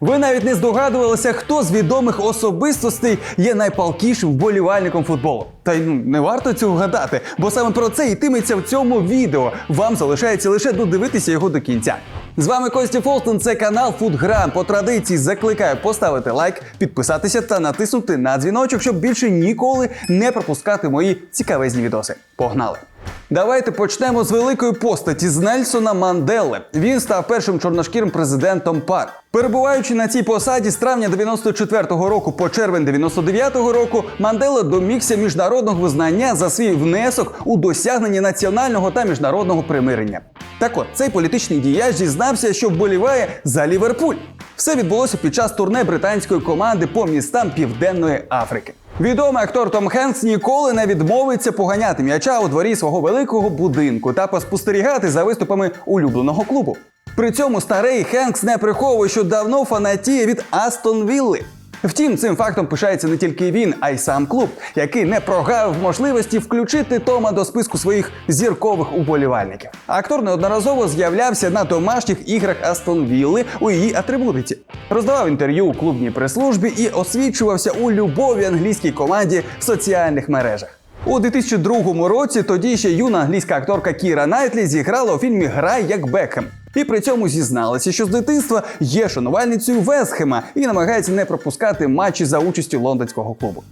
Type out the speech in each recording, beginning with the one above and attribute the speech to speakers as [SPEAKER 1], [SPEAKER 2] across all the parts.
[SPEAKER 1] Ви навіть не здогадувалися, хто з відомих особистостей є найпалкішим вболівальником футболу. Та й ну не варто цього гадати, бо саме про це йтиметься в цьому відео. Вам залишається лише додивитися його до кінця. З вами Костя Фолстон, це канал Фудграм. По традиції закликаю поставити лайк, підписатися та натиснути на дзвіночок, щоб більше ніколи не пропускати мої цікавезні відоси. Погнали! Давайте почнемо з великої постаті з Нельсона Манделли. Він став першим чорношкірим президентом ПАР. Перебуваючи на цій посаді з травня 94-го року по червень 99-го року, Мандела домігся міжнародного визнання за свій внесок у досягнення національного та міжнародного примирення. Так от цей політичний діяч дізнався, що вболіває за Ліверпуль. Все відбулося під час турне британської команди по містам Південної Африки. Відомий актор Том Хенкс ніколи не відмовиться поганяти м'яча у дворі свого великого будинку та поспостерігати за виступами улюбленого клубу. При цьому старий Хенкс не приховує, що давно фанатіє від Астон Вілли. Втім, цим фактом пишається не тільки він, а й сам клуб, який не прогавив можливості включити Тома до списку своїх зіркових уболівальників. Актор неодноразово з'являвся на домашніх іграх Астон Вілли у її атрибутиці, роздавав інтерв'ю у клубній прес-службі і освічувався у любові англійській команді в соціальних мережах. У 2002 році тоді ще юна англійська акторка Кіра Найтлі зіграла у фільмі Грай як Бекхем. І при цьому зізналася, що з дитинства є шанувальницею Вестхема і намагається не пропускати матчі за участю лондонського клубу.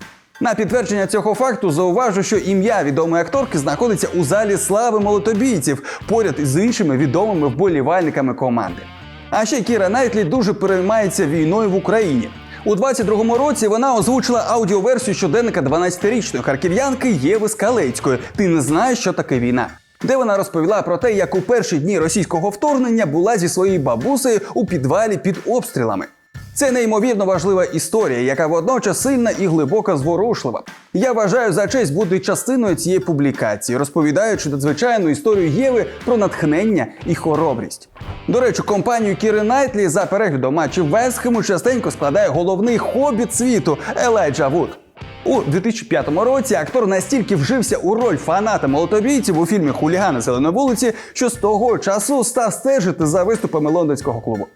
[SPEAKER 1] На підтвердження цього факту зауважу, що ім'я відомої акторки знаходиться у залі слави молотобійців поряд із іншими відомими вболівальниками команди. А ще Кіра Найтлі дуже переймається війною в Україні. У 22-му році вона озвучила аудіоверсію щоденника 12-річної харків'янки Єви Скалецької. Ти не знаєш, що таке війна. Де вона розповіла про те, як у перші дні російського вторгнення була зі своєю бабусею у підвалі під обстрілами. Це неймовірно важлива історія, яка водночас сильна і глибоко зворушлива. Я вважаю за честь бути частиною цієї публікації, розповідаючи надзвичайну історію Єви про натхнення і хоробрість. До речі, компанію Кіри Найтлі за переглядом матчів Вестхему частенько складає головний хобіт світу Елайджа Вуд. У 2005 році актор настільки вжився у роль фаната молотобійців у фільмі Хулігани зеленої вулиці, що з того часу став стежити за виступами лондонського клубу.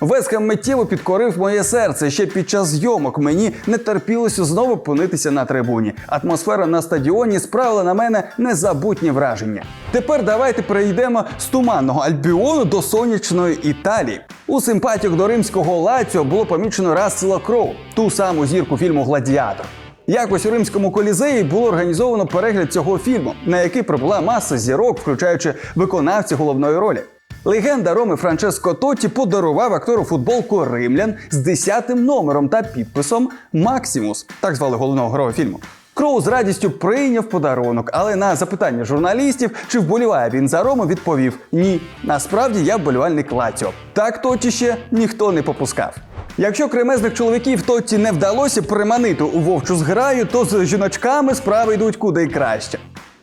[SPEAKER 1] Весхем миттєво підкорив моє серце. Ще під час зйомок мені не терпілося знову опинитися на трибуні. Атмосфера на стадіоні справила на мене незабутні враження. Тепер давайте перейдемо з туманного Альбіону до сонячної Італії. У симпатіях до римського Лаціо було помічено Рассела Кроу, ту саму зірку фільму Гладіатор. Якось у римському колізеї було організовано перегляд цього фільму, на який прибула маса зірок, включаючи виконавців головної ролі. Легенда Роми Франческо Тотті подарував актору футболку римлян з 10 номером та підписом Максимус, так звали головного героя фільму. Кроу з радістю прийняв подарунок, але на запитання журналістів, чи вболіває він за Рому, відповів: Ні, насправді я вболівальник Лаціо. Так Тотті ще ніхто не попускав. Якщо кремезних чоловіків Тотті не вдалося приманити у вовчу зграю, то з жіночками справи йдуть куди краще.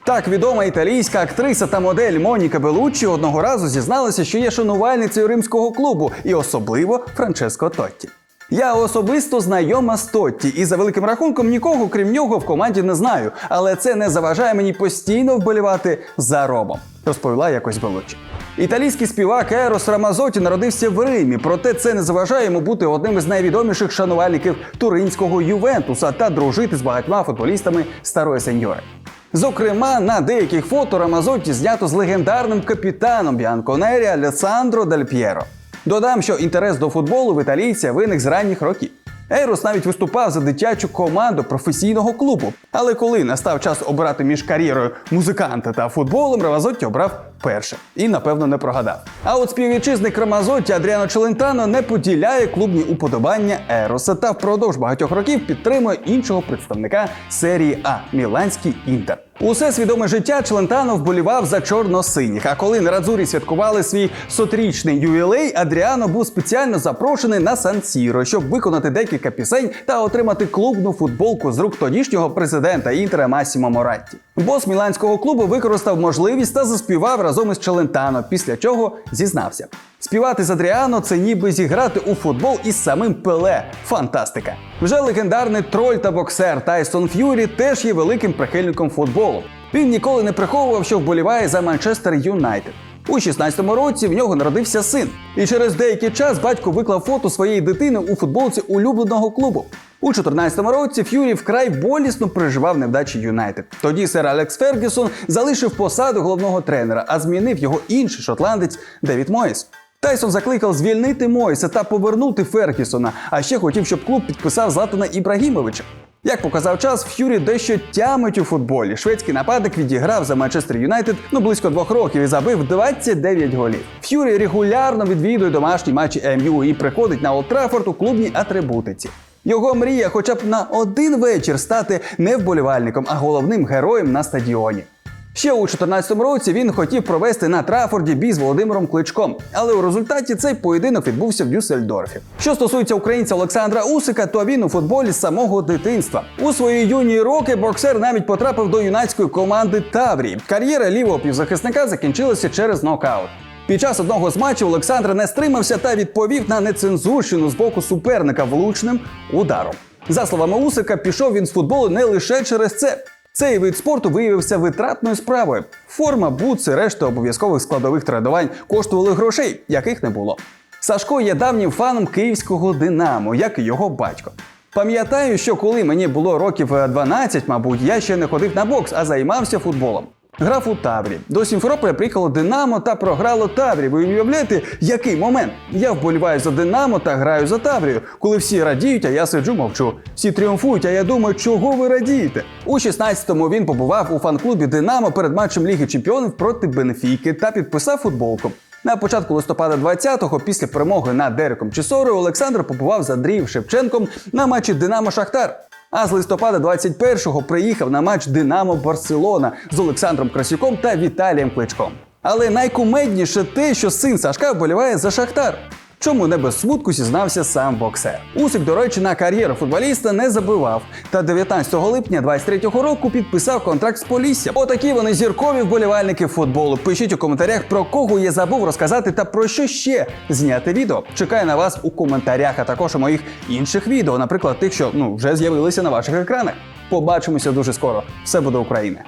[SPEAKER 1] Так, відома італійська актриса та модель Моніка Белуччі одного разу зізналася, що є шанувальницею римського клубу, і особливо Франческо Тотті. Я особисто знайома з Тотті, і за великим рахунком нікого, крім нього, в команді не знаю, але це не заважає мені постійно вболівати за Ромом, розповіла якось Белуччі. Італійський співак Ерос Рамазоті народився в Римі, проте це не заважає йому бути одним із найвідоміших шанувальників туринського Ювентуса та дружити з багатьма футболістами старої сеньори. Зокрема, на деяких фото Рамазотті знято з легендарним капітаном Біанконері Алесандро Дель П'єро. Додам, що інтерес до футболу в італійця виник з ранніх років. Ейрос навіть виступав за дитячу команду професійного клубу. Але коли настав час обирати між кар'єрою музиканта та футболом, Рамазотті обрав перше і, напевно, не прогадав. А от співвітчизник Рамазотті Адріано Челентано не поділяє клубні уподобання Ероса та впродовж багатьох років підтримує іншого представника серії А Міланський Інтер. Усе свідоме життя Челентано вболівав за чорно-синіх. А коли на Радзурі святкували свій сотрічний ювілей, Адріано був спеціально запрошений на Сан-Сіро, щоб виконати декілька пісень та отримати клубну футболку з рук тодішнього президента Інтера Масімо Моратті. Бос міланського клубу використав можливість та заспівав разом із Челентано, після чого зізнався. Співати з Адріано це ніби зіграти у футбол із самим Пеле. Фантастика! Вже легендарний троль та боксер Тайсон Ф'юрі теж є великим прихильником футболу. Він ніколи не приховував, що вболіває за Манчестер Юнайтед. У 16-му році в нього народився син. І через деякий час батько виклав фото своєї дитини у футболці улюбленого клубу. У 14-му році Ф'юрі вкрай болісно переживав невдачі Юнайтед. Тоді сер Алекс Фергюсон залишив посаду головного тренера, а змінив його інший шотландець Девід Моїс. Тайсон закликав звільнити Моїса та повернути Фергюсона, а ще хотів, щоб клуб підписав Златана Ібрагімовича. Як показав час, Ф'юрі дещо тямить у футболі. Шведський нападник відіграв за Манчестер Юнайтед ну близько двох років і забив 29 голів. Ф'юрі регулярно відвідує домашні матчі МЮ і приходить на Олд Траффорд у клубній атрибутиці. Його мрія, хоча б на один вечір стати не вболівальником, а головним героєм на стадіоні. Ще у 2014 році він хотів провести на Трафорді бій з Володимиром Кличком, але у результаті цей поєдинок відбувся в Дюссельдорфі. Що стосується українця Олександра Усика, то він у футболі з самого дитинства. У свої юні роки боксер навіть потрапив до юнацької команди Таврії. Кар'єра лівого півзахисника закінчилася через нокаут. Під час одного з матчів Олександр не стримався та відповів на нецензурщину з боку суперника влучним ударом. За словами Усика, пішов він з футболу не лише через це. Цей вид спорту виявився витратною справою. Форма, бутси, решта обов'язкових складових тренувань коштували грошей, яких не було. Сашко є давнім фаном київського Динамо, як і його батько. Пам'ятаю, що коли мені було років е, 12, мабуть, я ще не ходив на бокс, а займався футболом. Грав у Таврі. До Сімферополя приїхало Динамо та програло Таврі. Ви уявляєте, який момент? Я вболіваю за Динамо та граю за Таврію. Коли всі радіють, а я сиджу мовчу. Всі тріумфують, а я думаю, чого ви радієте? У 16-му він побував у фан-клубі Динамо перед матчем Ліги Чемпіонів проти Бенфіки та підписав футболку. На початку листопада 20-го, після перемоги над Дереком Чесорою, Олександр побував з Андрієм Шевченком на матчі Динамо Шахтар. А з листопада 21-го приїхав на матч Динамо Барселона з Олександром Красюком та Віталієм Кличком. Але найкумедніше те, що син Сашка вболіває за Шахтар. Чому не без смутку зізнався сам боксер. Усик, до речі, на кар'єру футболіста не забивав. Та 19 липня 23-го року підписав контракт з Поліссям. Отакі вони зіркові вболівальники футболу. Пишіть у коментарях, про кого я забув розказати та про що ще зняти відео. Чекаю на вас у коментарях, а також у моїх інших відео, наприклад, тих, що ну вже з'явилися на ваших екранах. Побачимося дуже скоро. Все буде Україна!